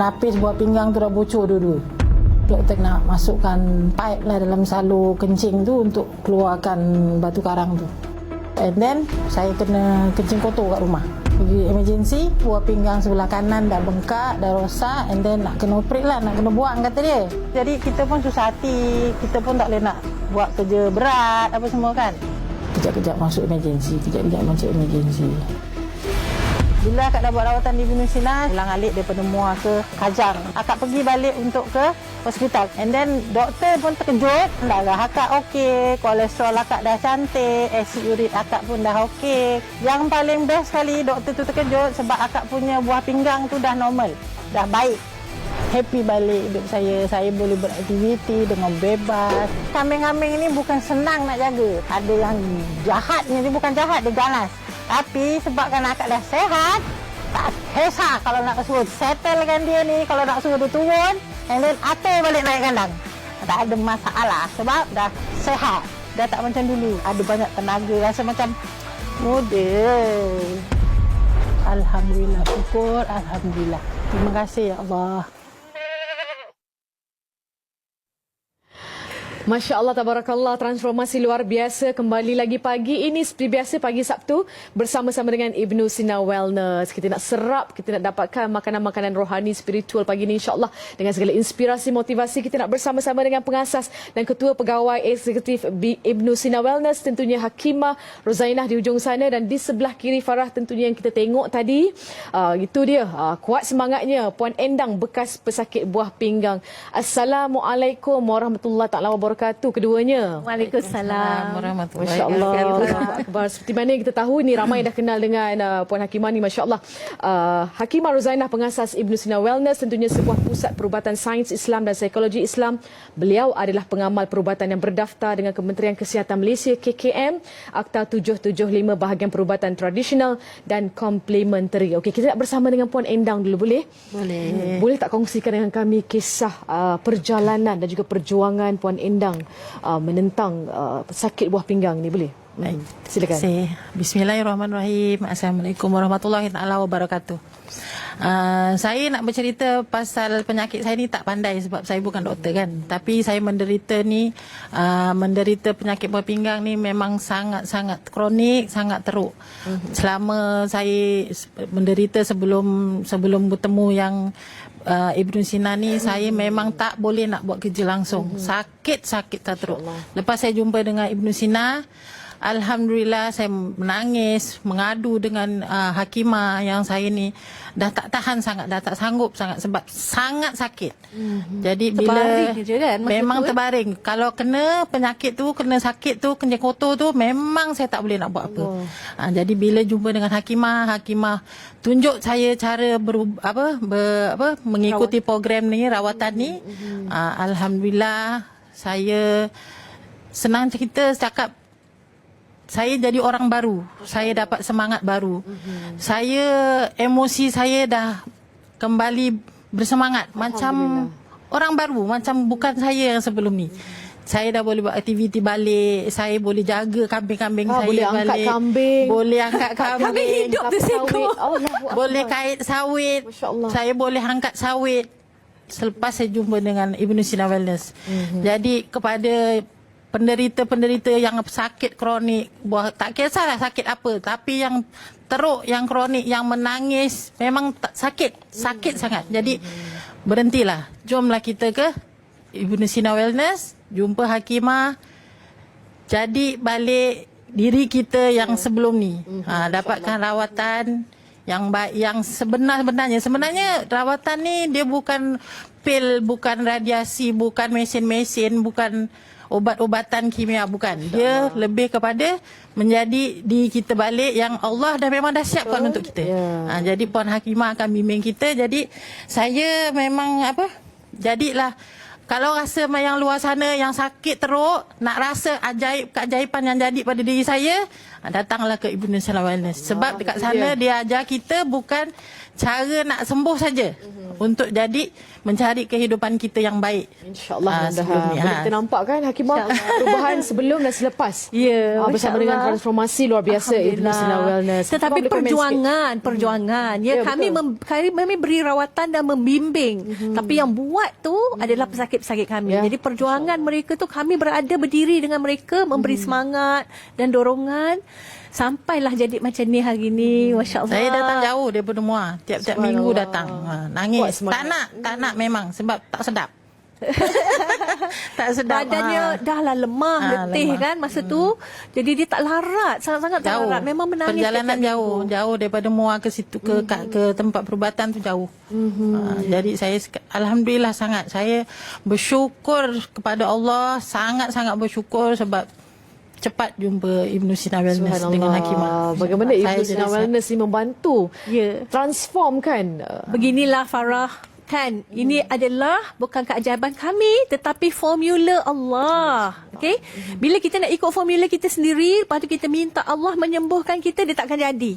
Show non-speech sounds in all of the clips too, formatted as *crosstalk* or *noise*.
penapis buah pinggang tu dah bocor dulu. Doktor nak masukkan pipe lah dalam salur kencing tu untuk keluarkan batu karang tu. And then saya kena kencing kotor kat rumah. Pergi emergency, buah pinggang sebelah kanan dah bengkak, dah rosak and then nak kena operate lah, nak kena buang kata dia. Jadi kita pun susah hati, kita pun tak boleh nak buat kerja berat apa semua kan. Kejap-kejap masuk emergency, kejap-kejap masuk emergency. Bila akak dah buat rawatan di Gunung Sinar, ulang alik daripada Muar ke Kajang. Akak pergi balik untuk ke hospital. And then doktor pun terkejut. Dah lah akak okey, kolesterol akak dah cantik, asid urit akak pun dah okey. Yang paling best sekali doktor tu terkejut sebab akak punya buah pinggang tu dah normal. Dah baik. Happy balik hidup saya. Saya boleh beraktiviti dengan bebas. Kambing-kambing ini bukan senang nak jaga. Ada yang jahatnya, dia bukan jahat, dia ganas. Tapi sebabkan akak dah sehat, tak kisah kalau nak suruh settlekan dia ni, kalau nak suruh dia turun, and then atur balik naik kandang. Tak ada masalah sebab dah sehat. Dah tak macam dulu. Ada banyak tenaga, rasa macam model. Alhamdulillah, syukur Alhamdulillah. Terima kasih ya Allah. Masya Allah, tabarakallah, transformasi luar biasa. Kembali lagi pagi ini seperti biasa pagi Sabtu bersama-sama dengan Ibnu Sina Wellness. Kita nak serap, kita nak dapatkan makanan-makanan rohani, spiritual pagi ini insyaAllah. Dengan segala inspirasi, motivasi, kita nak bersama-sama dengan pengasas dan Ketua Pegawai Eksekutif Ibnu Sina Wellness, tentunya Hakimah Rozainah di ujung sana dan di sebelah kiri Farah tentunya yang kita tengok tadi. Uh, itu dia, uh, kuat semangatnya Puan Endang, bekas pesakit buah pinggang. Assalamualaikum warahmatullahi wabarakatuh keduanya. Waalaikumsalam warahmatullahi Masya Allah. Akbar. Seperti mana yang kita tahu ni ramai dah kenal dengan uh, Puan Hakimah ni Masya Allah. Uh, Hakimah Rozainah pengasas Ibnu Sina Wellness tentunya sebuah pusat perubatan sains Islam dan psikologi Islam. Beliau adalah pengamal perubatan yang berdaftar dengan Kementerian Kesihatan Malaysia KKM Akta 775 bahagian perubatan tradisional dan complementary. Okey, kita nak bersama dengan Puan Endang dulu boleh? Boleh. Boleh tak kongsikan dengan kami kisah uh, perjalanan dan juga perjuangan Puan Endang uh, menentang uh, sakit buah pinggang ni boleh? Hmm, silakan. Terima kasih. Bismillahirrahmanirrahim. Assalamualaikum warahmatullahi taala wabarakatuh. Uh, saya nak bercerita pasal penyakit saya ni tak pandai sebab saya bukan doktor kan. Tapi saya menderita ni uh, menderita penyakit buah pinggang ni memang sangat-sangat kronik, sangat teruk. Selama saya menderita sebelum sebelum bertemu yang uh, Ibnu Sina ni saya memang tak boleh nak buat kerja langsung. Sakit-sakit tak teruk. Lepas saya jumpa dengan Ibnu Sina Alhamdulillah saya menangis, mengadu dengan uh, hakimah yang saya ni dah tak tahan sangat, dah tak sanggup sangat sebab sangat sakit. Mm-hmm. Jadi bila Terbaring je kan memang tu, eh? terbaring. Kalau kena penyakit tu, kena sakit tu, kena kotor tu memang saya tak boleh nak buat apa. Ha, jadi bila jumpa dengan hakimah, hakimah tunjuk saya cara ber, apa, ber, apa mengikuti program ni, rawatan ni. Ha, alhamdulillah saya senang cerita cakap saya jadi orang baru. Saya dapat semangat baru. Saya emosi saya dah kembali bersemangat macam orang baru, macam bukan saya yang sebelum ni. Saya dah boleh buat aktiviti balik, saya boleh jaga kambing-kambing Ah, saya boleh angkat balik. kambing. Boleh angkat kambing. Kambing hidup tu Akbar. Boleh kait sawit. Saya boleh angkat sawit. Selepas saya jumpa dengan Ibnu Sina Wellness. Mm-hmm. Jadi kepada penderita-penderita yang sakit kronik, buah tak kisahlah sakit apa, tapi yang teruk, yang kronik, yang menangis, memang tak sakit, sakit mm-hmm. sangat. Jadi berhentilah. Jomlah kita ke Ibnu Sina Wellness, jumpa hakimah, jadi balik diri kita yang sebelum ni. Ha, dapatkan rawatan yang baik yang sebenar-benarnya. Sebenarnya rawatan ni dia bukan pil, bukan radiasi, bukan mesin-mesin, bukan obat-obatan kimia bukan. Dia lebih kepada menjadi di kita balik yang Allah dah memang dah siapkan untuk kita. Ha, jadi puan hakimah akan bimbing kita. Jadi saya memang apa? Jadilah kalau rasa yang luar sana yang sakit teruk, nak rasa ajaib keajaiban yang jadi pada diri saya, ah, datanglah ke Ibnu Salam Wellness. Sebab dekat sana dia ajar kita bukan cara nak sembuh saja untuk jadi mencari kehidupan kita yang baik. InsyaAllah Ah, uh, sebelum ni, Boleh ha. kita nampak kan Hakimah perubahan sebelum dan selepas. *laughs* Ya, Ah, bersama Masya dengan transformasi luar biasa. Sina Wellness. Tetapi perjuangan, perjuangan. Ya, Ya, kami mem, kami, kami beri rawatan dan membimbing. Tapi yang buat tu adalah pesakit-pesakit kami. Ya, Jadi perjuangan mereka tu kami berada berdiri dengan mereka, memberi semangat dan dorongan sampailah jadi macam ni hari ni. Masya-Allah. Saya datang jauh daripada Muar. Tiap-tiap minggu datang. Ha, nangis. Tak nak, tak nak memang sebab tak sedap. *laughs* tak sedap. Badannya ha. dah lah lemah, Ah, letih lemah. kan masa tu. Jadi dia tak larat, sangat-sangat tak jauh. larat. Memang menangis Perjalanan jauh, minggu. jauh daripada Muar ke situ ke ke, ke tempat perubatan tu jauh. Ha, jadi saya alhamdulillah sangat saya bersyukur kepada Allah, sangat-sangat bersyukur sebab cepat jumpa Ibnu Sina Wellness dengan Hakimah. Bagaimana Ibnu Sina. Wellness ni membantu Ya. transform kan Beginilah Farah kan? Ini adalah bukan keajaiban kami tetapi formula Allah. Okey? Bila kita nak ikut formula kita sendiri lepas tu kita minta Allah menyembuhkan kita dia takkan jadi.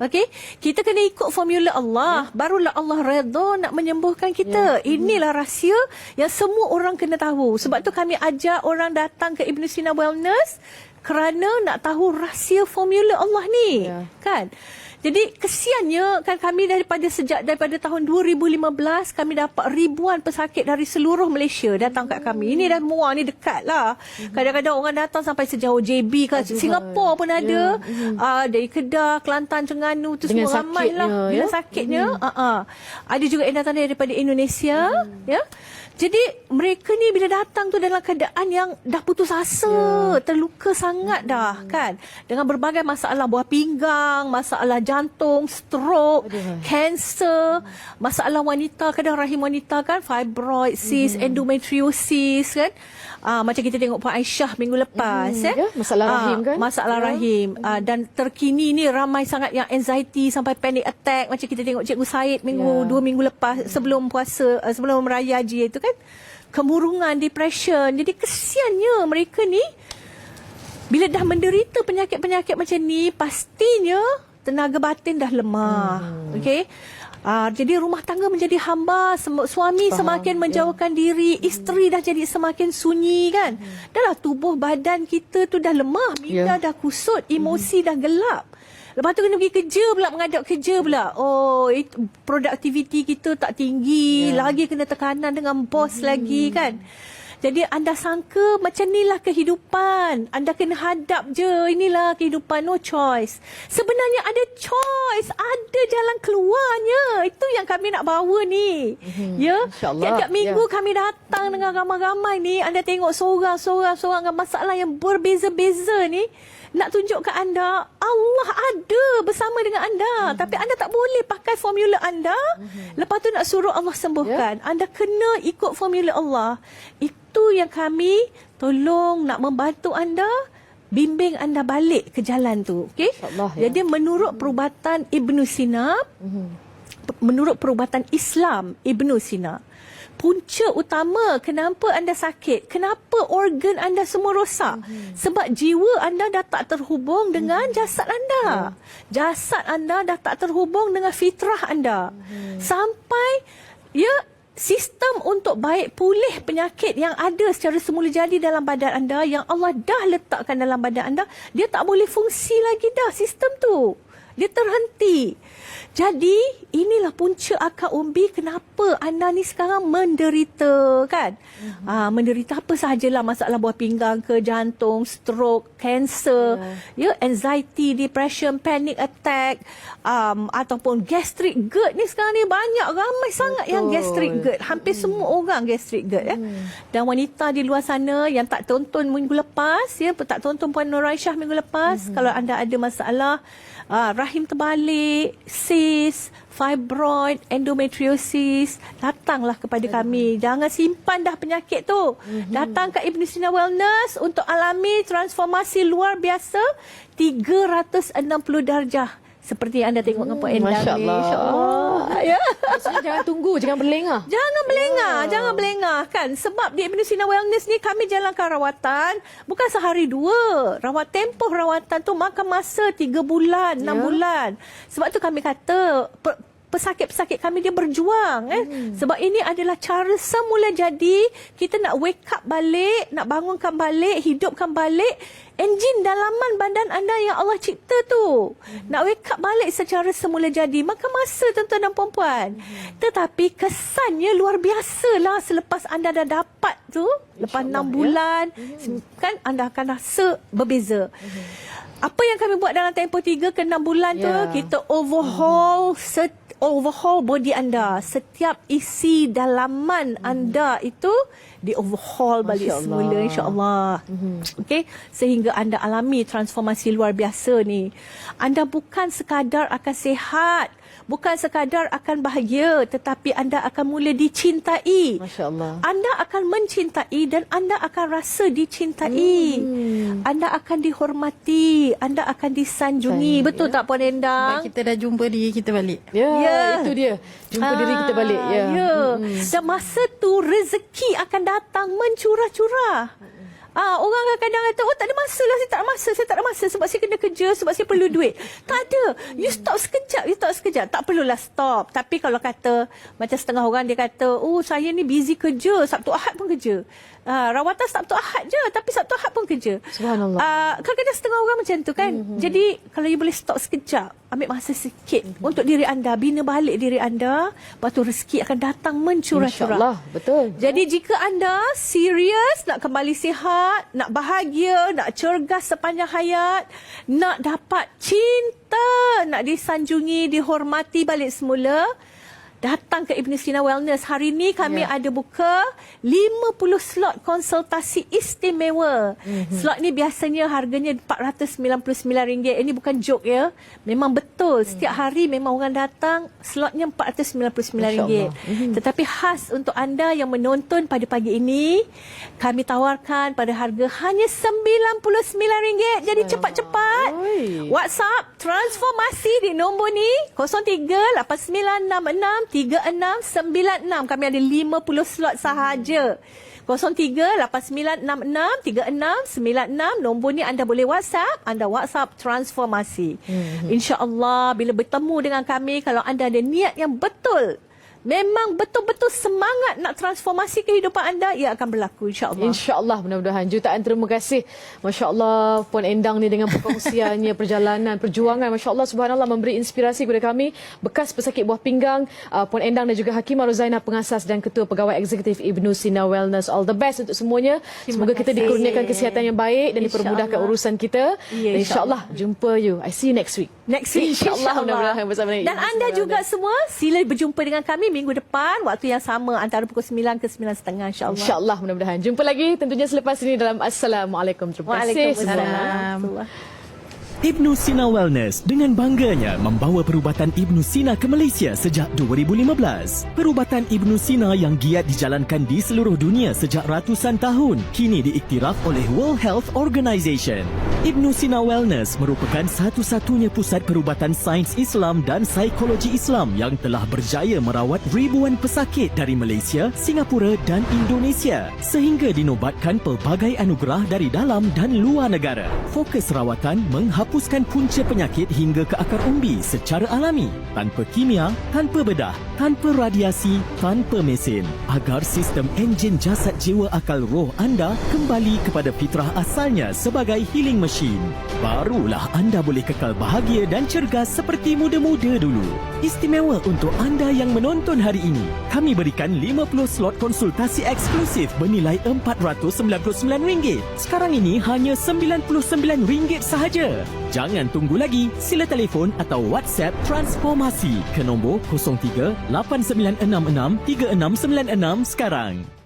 Okey? Kita kena ikut formula Allah. Barulah Allah redha nak menyembuhkan kita. Inilah rahsia yang semua orang kena tahu. Sebab tu kami ajak orang datang ke Ibnu Sina Wellness kerana nak tahu rahsia formula Allah ni. Ya. kan jadi kesiannya kan kami daripada sejak daripada tahun 2015 kami dapat ribuan pesakit dari seluruh Malaysia datang kat kami. Ini dah muar ni dekat lah. Kadang-kadang orang datang sampai sejauh JB ke Singapura pun ada. Uh, dari Kedah, Kelantan, Terengganu tu Ya. Dengan semua ramai lah. sakitnya, Dengan ya? sakitnya. Uh-uh. Ada juga yang datang daripada Indonesia. Ya. Jadi mereka ni bila datang tu dalam keadaan yang dah putus asa, terluka sangat dah kan. Dengan berbagai masalah buah pinggang, masalah jantung, stroke, kanser, masalah wanita, kadang rahim wanita kan, fibroid, cyst, endometriosis kan. Ah, macam kita tengok Puan Aisyah minggu lepas Mhm, eh. ya, masalah Ah, rahim kan? Masalah Ya. rahim. Ah, dan terkini ni ramai sangat yang anxiety sampai panic attack macam kita tengok Cikgu Said minggu Ya. dua minggu lepas sebelum puasa uh, sebelum raya haji itu kan kemurungan depression jadi kesiannya mereka ni bila dah menderita penyakit-penyakit macam ni pastinya tenaga batin dah lemah hmm. okey Uh, jadi rumah tangga menjadi hamba, sem- suami Faham, semakin ya. menjauhkan diri, isteri dah jadi semakin sunyi kan. Dah lah tubuh badan kita tu dah lemah, minda Ya. dah kusut, emosi dah gelap. Lepas tu kena pergi kerja pula, menghadap kerja pula. Oh, it, produktiviti kita tak tinggi, Ya. lagi kena tekanan dengan bos lagi kan. Jadi anda sangka macam inilah kehidupan. Anda kena hadap je. Inilah kehidupan. No choice. Sebenarnya ada choice. Ada jalan keluarnya. Itu yang kami nak bawa ni. Ya. InsyaAllah. Tiap-tiap minggu Ya. kami datang dengan ramai-ramai ni. Anda tengok seorang-seorang-seorang dengan masalah yang berbeza-beza ni. Nak tunjuk ke anda, Allah ada bersama dengan anda. Tapi anda tak boleh pakai formula anda. Lepas tu nak suruh Allah sembuhkan. Anda kena ikut formula Allah. Itu yang kami tolong nak membantu anda. Bimbing anda balik ke jalan tu. Okay? InsyaAllah, ya. Jadi menurut perubatan Ibnu Sina, menurut perubatan Islam Ibnu Sina punca utama kenapa anda sakit? Kenapa organ anda semua rosak? Sebab jiwa anda dah tak terhubung dengan jasad anda. Jasad anda dah tak terhubung dengan fitrah anda. Sampai ya sistem untuk baik pulih penyakit yang ada secara semula jadi dalam badan anda yang Allah dah letakkan dalam badan anda dia tak boleh fungsi lagi dah sistem tu dia terhenti. Jadi inilah punca akar umbi kenapa anda ni sekarang menderita kan. Mm-hmm. Ah menderita apa sahajalah masalah buah pinggang ke jantung, stroke, kanser, ya, yeah, anxiety, depression, panic attack um, ataupun gastric GERD ni sekarang ni banyak ramai sangat yang gastric GERD. Hampir mm. semua orang gastric GERD ya. Hmm. Dan wanita di luar sana yang tak tonton minggu lepas ya, tak tonton Puan Nur Aisyah minggu lepas Hmm. kalau anda ada masalah uh, rahim terbalik, cyst, fibroid, endometriosis, datanglah kepada kami. Jangan simpan dah penyakit tu. Mhm. Datang ke Ibn Sina Wellness untuk alami transformasi luar biasa 360 darjah. Seperti yang anda tengok dengan Puan Endang Masya ni. Allah. InsyaAllah. Ya. Maksudnya jangan tunggu, jangan berlengah. Jangan belengah, jangan belengah kan. Sebab di Ibn Sina Wellness ni kami jalankan rawatan bukan sehari dua. Rawat tempoh rawatan tu makan masa tiga bulan, enam Ya. bulan. Sebab tu kami kata per, pesakit-pesakit kami dia berjuang eh. Hmm. Sebab ini adalah cara semula jadi kita nak wake up balik, nak bangunkan balik, hidupkan balik enjin dalaman badan anda yang Allah cipta tu. Hmm. Nak wake up balik secara semula jadi. Maka masa tuan-tuan dan puan-puan. Hmm. Tetapi kesannya luar biasa lah selepas anda dah dapat tu. Lepas enam bulan. Ya. Kan anda akan rasa berbeza. Hmm. Apa yang kami buat dalam tempoh 3 ke 6 bulan yeah. tu, kita overhaul hmm. set, overhaul body anda. Setiap isi dalaman hmm. anda itu di overhaul balik Masya semula insya-Allah. Mm-hmm. Okey, sehingga anda alami transformasi luar biasa ni. Anda bukan sekadar akan sehat, bukan sekadar akan bahagia tetapi anda akan mula dicintai. Masya-Allah. Anda akan mencintai dan anda akan rasa dicintai. Hmm. Anda akan dihormati, anda akan disanjungi. Sayang, Betul ya? tak Puan Endang? Sebab kita dah jumpa diri kita balik. Ya, ya. itu dia. Jumpa ah, diri kita balik ya. ya. Hmm. Dan masa tu rezeki akan datang mencurah-curah. Ah, orang kadang-kadang kata, oh tak ada masa lah, saya tak ada masa, saya tak ada masa sebab saya kena kerja, sebab saya perlu duit. tak ada. You stop sekejap, you stop sekejap. Tak perlulah stop. Tapi kalau kata, macam setengah orang dia kata, oh saya ni busy kerja, Sabtu Ahad pun kerja. Uh, rawatan Sabtu Ahad je tapi Sabtu Ahad pun kerja. Subhanallah. Uh, kadang-kadang setengah orang macam tu kan. Mm-hmm. Jadi kalau you boleh stop sekejap, ambil masa sikit mm-hmm. untuk diri anda, bina balik diri anda, lepas tu rezeki akan datang mencurah-curah. Insyaallah, betul. Jadi jika anda serius nak kembali sihat, nak bahagia, nak cergas sepanjang hayat, nak dapat cinta, nak disanjungi, dihormati balik semula, datang ke Ibn Sina Wellness. Hari ini kami yeah. ada buka 50 slot konsultasi istimewa. Mm-hmm. Slot ni biasanya harganya RM499. Ini bukan joke ya. Memang betul. Mm. Setiap hari memang orang datang slotnya RM499. Mm-hmm. Tetapi khas untuk anda yang menonton pada pagi ini, kami tawarkan pada harga hanya RM99. Jadi cepat-cepat WhatsApp transformasi di nombor ni 038966 3696. Kami ada 50 slot sahaja. 0389663696 nombor ni anda boleh WhatsApp, anda WhatsApp transformasi. Mm-hmm. Insya-Allah bila bertemu dengan kami kalau anda ada niat yang betul memang betul-betul semangat nak transformasi kehidupan anda, ia akan berlaku insyaAllah. InsyaAllah mudah-mudahan. Jutaan terima kasih. Masya Allah Puan Endang ni dengan perkongsiannya, *laughs* perjalanan, perjuangan. Masya Allah subhanallah memberi inspirasi kepada kami. Bekas pesakit buah pinggang, uh, Puan Endang dan juga Hakimah Rozaina, pengasas dan ketua pegawai eksekutif Ibnu Sina Wellness. All the best untuk semuanya. Terima Semoga kasih. kita dikurniakan kesihatan yang baik dan dipermudahkan urusan kita. Ya, InsyaAllah insya jumpa you. I see you next week. Next week. *laughs* InsyaAllah. Insya mudah-mudahan bersama Dan anda juga semua sila berjumpa dengan kami minggu depan waktu yang sama antara pukul 9 ke 9.30 insyaAllah. InsyaAllah mudah-mudahan. Jumpa lagi tentunya selepas ini dalam Assalamualaikum. Terima kasih. Waalaikumsalam. Ibnu Sina Wellness dengan bangganya membawa perubatan Ibnu Sina ke Malaysia sejak 2015. Perubatan Ibnu Sina yang giat dijalankan di seluruh dunia sejak ratusan tahun kini diiktiraf oleh World Health Organization. Ibnu Sina Wellness merupakan satu-satunya pusat perubatan sains Islam dan psikologi Islam yang telah berjaya merawat ribuan pesakit dari Malaysia, Singapura dan Indonesia sehingga dinobatkan pelbagai anugerah dari dalam dan luar negara. Fokus rawatan menghapus menghapuskan punca penyakit hingga ke akar umbi secara alami, tanpa kimia, tanpa bedah, tanpa radiasi, tanpa mesin, agar sistem enjin jasad jiwa akal roh anda kembali kepada fitrah asalnya sebagai healing machine. Barulah anda boleh kekal bahagia dan cergas seperti muda-muda dulu. Istimewa untuk anda yang menonton hari ini, kami berikan 50 slot konsultasi eksklusif bernilai RM499. Sekarang ini hanya RM99 sahaja. Jangan tunggu lagi, sila telefon atau WhatsApp Transformasi ke nombor 03 8966 3696 sekarang.